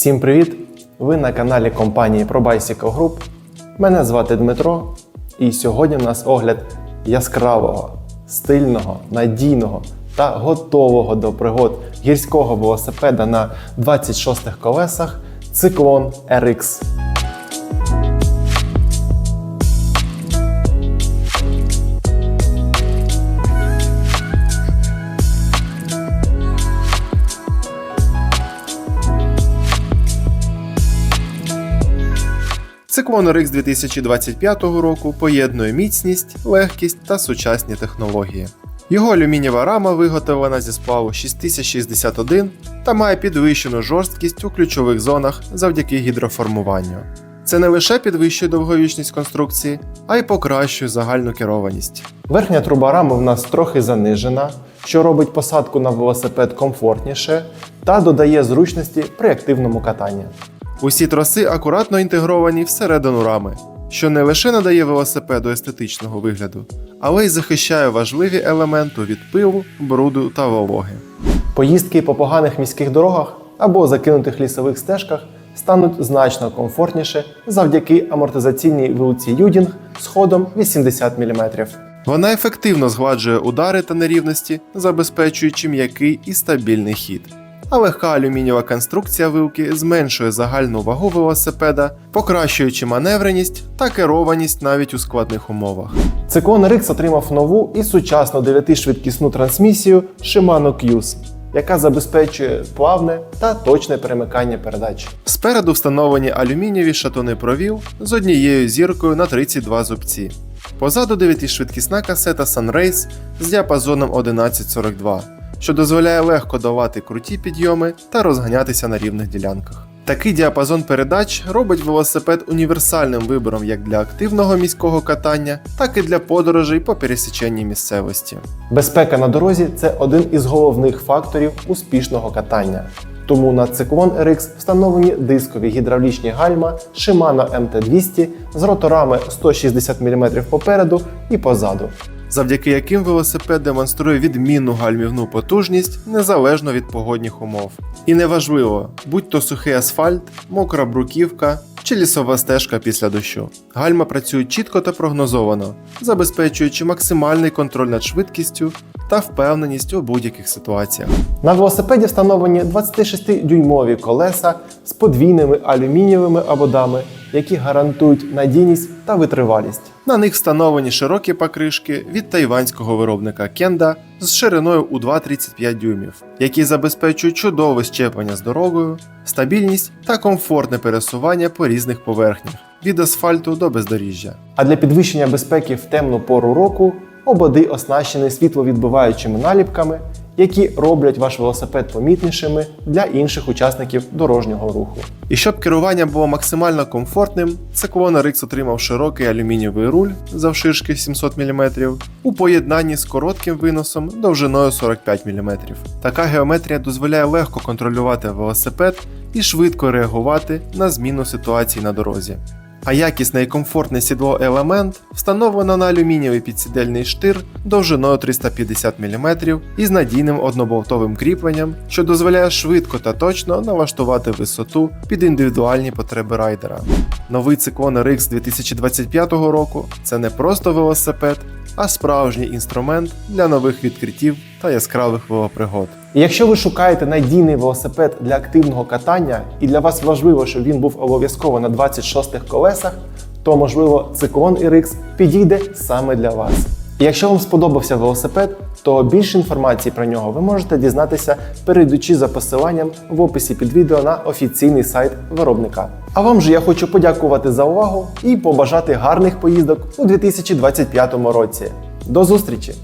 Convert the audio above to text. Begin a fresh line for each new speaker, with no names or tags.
Всім привіт! Ви на каналі компанії ProBicycle Group. Мене звати Дмитро, і сьогодні у нас огляд яскравого, стильного, надійного та готового до пригод гірського велосипеда на 26 колесах Циклон RX. Циклон RX 2025 року поєднує міцність, легкість та сучасні технології. Його алюмінієва рама виготовлена зі сплаву 6061 та має підвищену жорсткість у ключових зонах завдяки гідроформуванню. Це не лише підвищує довговічність конструкції, а й покращує загальну керованість. Верхня труба рами в нас трохи занижена, що робить посадку на велосипед комфортніше та додає зручності при активному катанні. Усі троси акуратно інтегровані всередину рами, що не лише надає велосипеду естетичного вигляду, але й захищає важливі елементи від пилу, бруду та вологи. Поїздки по поганих міських дорогах або закинутих лісових стежках стануть значно комфортніше завдяки амортизаційній вилці Юдінг з ходом 80 мм. Вона ефективно згладжує удари та нерівності, забезпечуючи м'який і стабільний хід а легка алюмінієва конструкція вилки зменшує загальну вагу велосипеда, покращуючи маневреність та керованість навіть у складних умовах. Циклон RX отримав нову і сучасну 9-швидкісну трансмісію Shimano QS, яка забезпечує плавне та точне перемикання передач. Спереду встановлені алюмінієві шатуни провів з однією зіркою на 32 зубці. Позаду 9-швидкісна касета Sunrace з діапазоном 1142 що дозволяє легко давати круті підйоми та розганятися на рівних ділянках. Такий діапазон передач робить велосипед універсальним вибором як для активного міського катання, так і для подорожей по пересіченній місцевості. Безпека на дорозі це один із головних факторів успішного катання. Тому на циклон RX встановлені дискові гідравлічні гальма Shimano MT200 з роторами 160 мм попереду і позаду завдяки яким велосипед демонструє відмінну гальмівну потужність незалежно від погодних умов. І неважливо, будь то сухий асфальт, мокра бруківка чи лісова стежка після дощу. Гальма працюють чітко та прогнозовано, забезпечуючи максимальний контроль над швидкістю та впевненість у будь-яких ситуаціях. На велосипеді встановлені 26-дюймові колеса з подвійними алюмінієвими ободами, які гарантують надійність та витривалість. На них встановлені широкі покришки від тайванського виробника Кенда з шириною у 2,35 дюймів, які забезпечують чудове щеплення з дорогою, стабільність та комфортне пересування по різних поверхнях від асфальту до бездоріжжя. А для підвищення безпеки в темну пору року ободи оснащені світловідбиваючими наліпками, які роблять ваш велосипед помітнішими для інших учасників дорожнього руху. І щоб керування було максимально комфортним, Циклон RX отримав широкий алюмінієвий руль завширшки 700 мм у поєднанні з коротким виносом довжиною 45 мм. Така геометрія дозволяє легко контролювати велосипед і швидко реагувати на зміну ситуації на дорозі а якісне і комфортне сідло елемент встановлено на алюмінієвий підсідельний штир довжиною 350 мм із надійним одноболтовим кріпленням, що дозволяє швидко та точно налаштувати висоту під індивідуальні потреби райдера. Новий циклон RX 2025 року це не просто велосипед, а справжній інструмент для нових відкриттів та яскравих велопригод. Якщо ви шукаєте надійний велосипед для активного катання, і для вас важливо, щоб він був обов'язково на 26 колесах, то можливо циклон RX підійде саме для вас. Якщо вам сподобався велосипед, то більше інформації про нього ви можете дізнатися, перейдучи за посиланням в описі під відео на офіційний сайт виробника. А вам же я хочу подякувати за увагу і побажати гарних поїздок у 2025 році. До зустрічі!